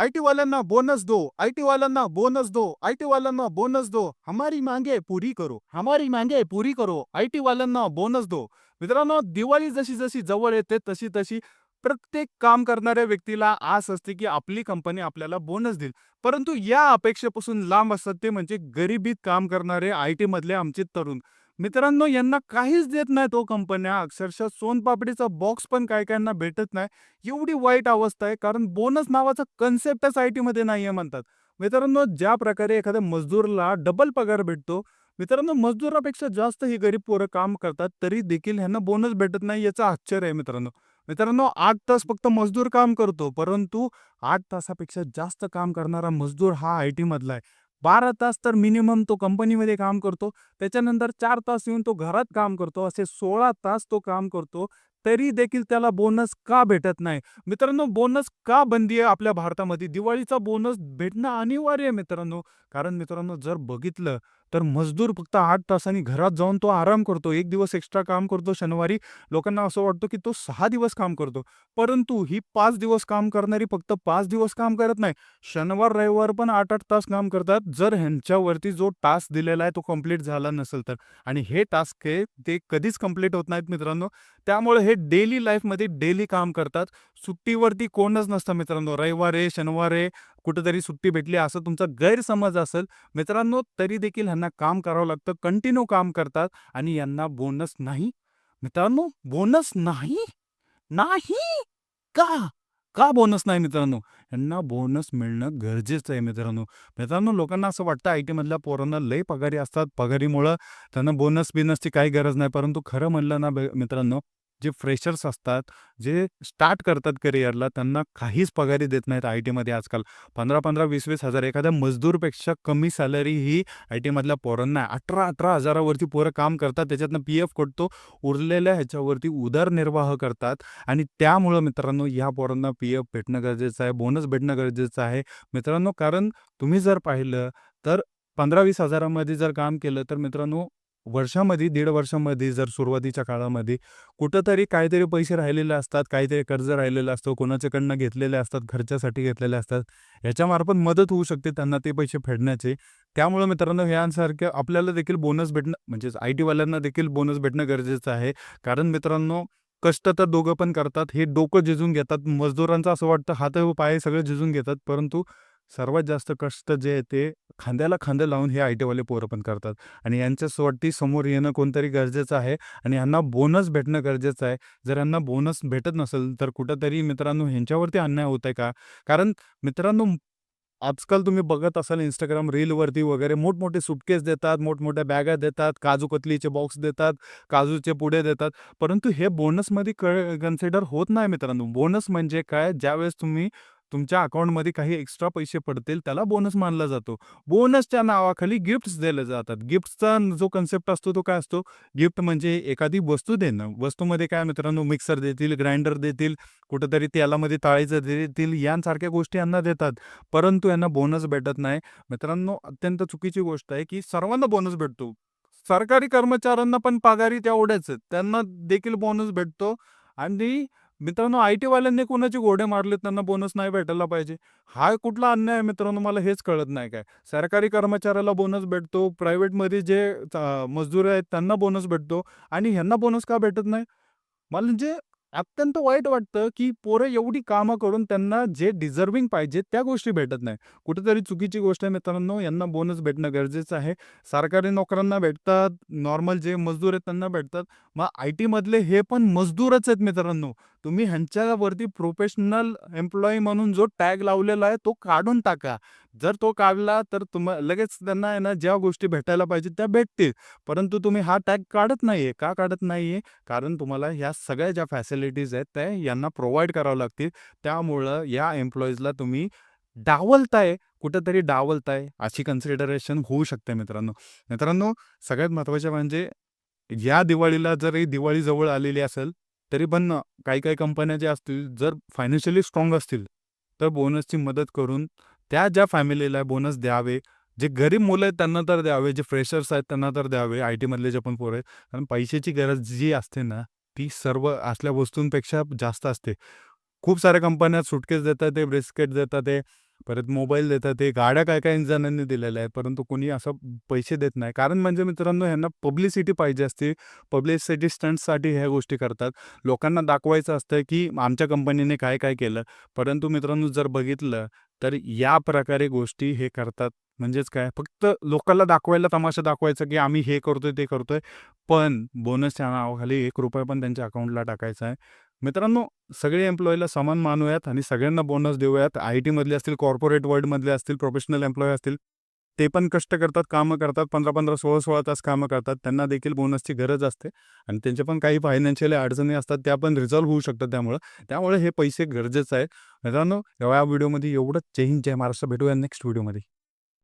आई T वाल्यांना bonus दो I T वाल्यांना बोनस दो आई टी वाल्यांना बोनस दो. हमारी मांगे पुरी करो हमारी मांगे पुरी करो आई टी वाल्यांना बोनस दो. मित्रांनो दिवाळी जशी जशी जवळ येते तशी तशी प्रत्येक काम करणाऱ्या व्यक्तीला आस असते की आपली कंपनी आपल्याला बोनस देईल. परंतु या अपेक्षेपासून लांब असतात ते म्हणजे गरिबीत काम करणारे आय टी मधले आमचे तरुण. मित्रांनो यांना काहीच देत नाही तो हो कंपन्या. अक्षरशः सोनपापडीचा बॉक्स पण काय काहींना भेटत नाही. एवढी वाईट अवस्था आहे कारण बोनस नावाचा कन्सेप्टच आय टीमध्ये नाही आहे म्हणतात. मित्रांनो ज्या प्रकारे एखाद्या मजदूरला डबल पगार भेटतो मित्रांनो मजदुरापेक्षा जास्त ही गरीब पोरं काम करतात तरी देखील ह्यांना बोनस भेटत नाही याचं आश्चर्य आहे मित्रांनो. मित्रांनो आठ तास फक्त मजदूर काम करतो परंतु आठ तासापेक्षा जास्त काम करणारा मजदूर हा आय टी मधला आहे. बारा तास तर मिनिमम तो कंपनीमध्ये काम करतो. त्याच्यानंतर चार तास येऊन तो घरात काम करतो. असे सोळा तास तो काम करतो. तरी देखील त्याला बोनस का भेटत नाही? मित्रांनो बोनस का बंदी आहे आपल्या भारतामध्ये? दिवाळीचा बोनस भेटणं अनिवार्य आहे मित्रांनो. कारण मित्रांनो जर बघितलं तर मजदूर फक्त आठ तासांनी घरात जाऊन तो आराम करतो. एक दिवस एक्स्ट्रा काम करतो शनिवारी. लोकांना असं वाटतं की तो सहा दिवस काम करतो. परंतु ही पाच दिवस काम करणारी फक्त पाच दिवस काम करत नाही. शनिवार रविवार पण आठ आठ तास काम करतात. जर ह्यांच्यावरती जो टास्क दिलेला आहे तो कंप्लीट झाला नसेल तर. आणि हे टास्क आहे ते कधीच कंप्लीट होत नाहीत मित्रांनो. त्यामुळे हे डेली लाईफमध्ये डेली काम करतात. सुट्टीवरती कोणच नसतं मित्रांनो. रविवार आहे शनिवार आहे कुठेतरी सुट्टी भेटली असं तुमचा गैरसमज असेल. मित्रांनो तरी देखील ह्यांना काम करावं लागतं. कंटिन्यू काम करतात आणि यांना बोनस नाही. मित्रांनो बोनस नाही? नाही? का? का बोनस नाही मित्रांनो? यांना बोनस मिळणं गरजेचं आहे मित्रांनो. मित्रांनो लोकांना असं वाटतं आय टीमधल्या पोरांना लय पगारी असतात. पगारीमुळं त्यांना बोनस बिनसची काही गरज नाही. परंतु खरं म्हणलं ना मित्रांनो जे फ्रेशर्स असतात जे स्टार्ट करतात करिअरला त्यांना काहीच पगारी देत नाहीत आय टीमध्ये आजकाल. पंधरा पंधरा वीस वीस हजार एखाद्या मजदूरपेक्षा कमी सॅलरी ही आय टीमधल्या पोरांना आहे. अठरा अठरा हजारावरती पोरं काम करतात त्याच्यातनं पी एफ कटतो उरलेल्या ह्याच्यावरती उदरनिर्वाह करतात. आणि त्यामुळं मित्रांनो या पोरांना पी एफ भेटणं गरजेचं आहे बोनस भेटणं गरजेचं आहे. मित्रांनो कारण तुम्ही जर पाहिलं तर पंधरा वीस हजारामध्ये जर काम केलं तर मित्रांनो वर्षामध्ये दीड वर्षामध्ये जर सुरुवातीच्या काळामध्ये कुठंतरी काहीतरी पैसे राहिलेले असतात काहीतरी कर्ज राहिलेलं असतं कोणाच्याकडनं घेतलेले असतात खर्चासाठी घेतलेले असतात याच्यामार्फत मदत होऊ शकते त्यांना ते पैसे फेडण्याचे. त्यामुळे मित्रांनो ह्यांसारख्या आपल्याला देखील बोनस भेटणं म्हणजेच आय टीवाल्यांना देखील बोनस भेटणं गरजेचं आहे. कारण मित्रांनो कष्ट तर दोघं पण करतात हे डोकं झिजून घेतात मजदुरांचं असं वाटतं हात पाय सगळे झिजून घेतात परंतु सर्वात जास्त कष्ट जे आहे ते खांद्याला खांदे लावून हे आय टीवाले पोरं पण करतात. आणि यांच्यासोबती समोर येणं कोणतरी गरजेचं आहे आणि यांना बोनस भेटणं गरजेचं आहे. जर यांना बोनस भेटत नसेल तर कुठंतरी मित्रांनो ह्यांच्यावरती अन्याय होत आहे का? कारण मित्रांनो आजकाल तुम्ही बघत असाल इंस्टाग्राम रीलवरती वगैरे मोठमोठे सुटकेस देतात मोठमोठ्या बॅगा देतात काजू कतलीचे बॉक्स देतात काजूचे पुढे देतात. परंतु हे बोनसमध्ये क कन्सिडर होत नाही मित्रांनो. बोनस म्हणजे काय? ज्यावेळेस तुम्ही तुमच्या अकाउंटमध्ये काही एक्स्ट्रा पैसे पडतील त्याला बोनस मानला जातो. बोनसच्या नावाखाली गिफ्ट्स दिले जातात. गिफ्टचा जो कन्सेप्ट असतो तो काय असतो? गिफ्ट म्हणजे एखादी वस्तू देणं. वस्तूमध्ये काय मित्रांनो मिक्सर देतील ग्राइंडर देतील कुठंतरी तेलामध्ये ताळीचं देतील यांसारख्या गोष्टी यांना देतात. परंतु यांना बोनस भेटत नाही. मित्रांनो अत्यंत चुकीची गोष्ट आहे की सर्वांना बोनस भेटतो. सरकारी कर्मचाऱ्यांना पण पगारी तेवढ्याच त्यांना देखील बोनस भेटतो. आणि मित्रांनो आय टीवाल्यांनी कोणाचे घोडे मारले त्यांना बोनस नाही भेटायला पाहिजे. हा कुठला अन्याय आहे मित्रांनो? मला हेच कळत नाही काय. सरकारी कर्मचाऱ्याला बोनस भेटतो. प्रायव्हेटमध्ये जे मजदूर आहेत त्यांना बोनस भेटतो. आणि ह्यांना बोनस का भेटत नाही? मला म्हणजे अत्यंत वाईट वाटतं की पोरं एवढी कामं करून त्यांना जे डिझर्विंग पाहिजे त्या गोष्टी भेटत नाही. कुठेतरी चुकीची गोष्ट आहे मित्रांनो यांना बोनस भेटणं गरजेचं आहे. सरकारी नोकरांना भेटतात. नॉर्मल जे मजदूर आहेत त्यांना भेटतात. मग आय टीमधले हे पण मजदूरच आहेत मित्रांनो. तुम्ही ह्यांच्यावरती प्रोफेशनल एम्प्लॉई म्हणून जो टॅग लावलेला आहे तो काढून टाका. जर तो काढला तर तुम लगेच त्यांना आहे ना ज्या गोष्टी भेटायला पाहिजे त्या भेटतील. परंतु तुम्ही हा टॅग काढत नाहीये. का काढत नाहीये? कारण तुम्हाला ह्या सगळ्या ज्या फॅसिलिटीज आहेत त्या यांना प्रोव्हाइड करावं लागतील. त्यामुळं या एम्प्लॉईजला तुम्ही डावलताय. कुठंतरी डावलताय. अशी कन्सिडरेशन होऊ शकते मित्रांनो. मित्रांनो सगळ्यात महत्त्वाचे म्हणजे या दिवाळीला जरी दिवाळी जवळ आलेली असेल तरी पण काही काही कंपन्या ज्या असतील जर फायनान्शियली स्ट्रॉंग असतील तर बोनसची मदत करून त्या ज्या फॅमिलीला बोनस द्यावे. जे गरीब मुलं आहेत त्यांना तर द्यावे. जे फ्रेशर्स आहेत त्यांना तर द्यावे. आय टीमधले जे पण पोरं आहेत. कारण पैशाची गरज जी असते ना ती सर्व असल्या वस्तूंपेक्षा जास्त असते. खूप साऱ्या कंपन्या सुटकेस देतात ते ब्रेस्केट देतात ते परत मोबाईल देतात ते गाड्या काय काही जणांनी दिलेल्या आहेत परंतु कोणी असं पैसे देत नाही. कारण म्हणजे मित्रांनो ह्यांना पब्लिसिटी पाहिजे असते. पब्लिसिटी स्टंटसाठी ह्या गोष्टी करतात. लोकांना दाखवायचं असतं की आमच्या कंपनीने काय काय केलं. परंतु मित्रांनो जर बघितलं तर या प्रकारे गोष्टी हे करतात. म्हणजेच काय? फक्त लोकांना दाखवायला तमाशा दाखवायचा की आम्ही हे करतोय ते करतोय. पण बोनसच्या नावाखाली एक रुपया पण त्यांच्या अकाउंटला टाकायचा आहे. मित्रांनो सगळे एम्प्लॉईला समान मानूयात आणि सगळ्यांना बोनस देऊयात. आय टीमधले असतील कॉर्पोरेट वर्ल्डमधले असतील प्रोफेशनल एम्प्लॉई असतील ते पण कष्ट करतात कामं करतात पंधरा पंधरा सोळा सोळा तास कामं करतात. त्यांना देखील बोनसची गरज असते आणि त्यांचे पण काही फायनान्शियल अडचणी असतात त्या पण रिझॉल्व्ह होऊ शकतात त्यामुळं. त्यामुळे हे पैसे गरजेचं आहे. मित्रांनो या व्हिडिओमध्ये एवढंच. जय हिंद जय महाराष्ट्र. भेटूया नेक्स्ट व्हिडिओमध्ये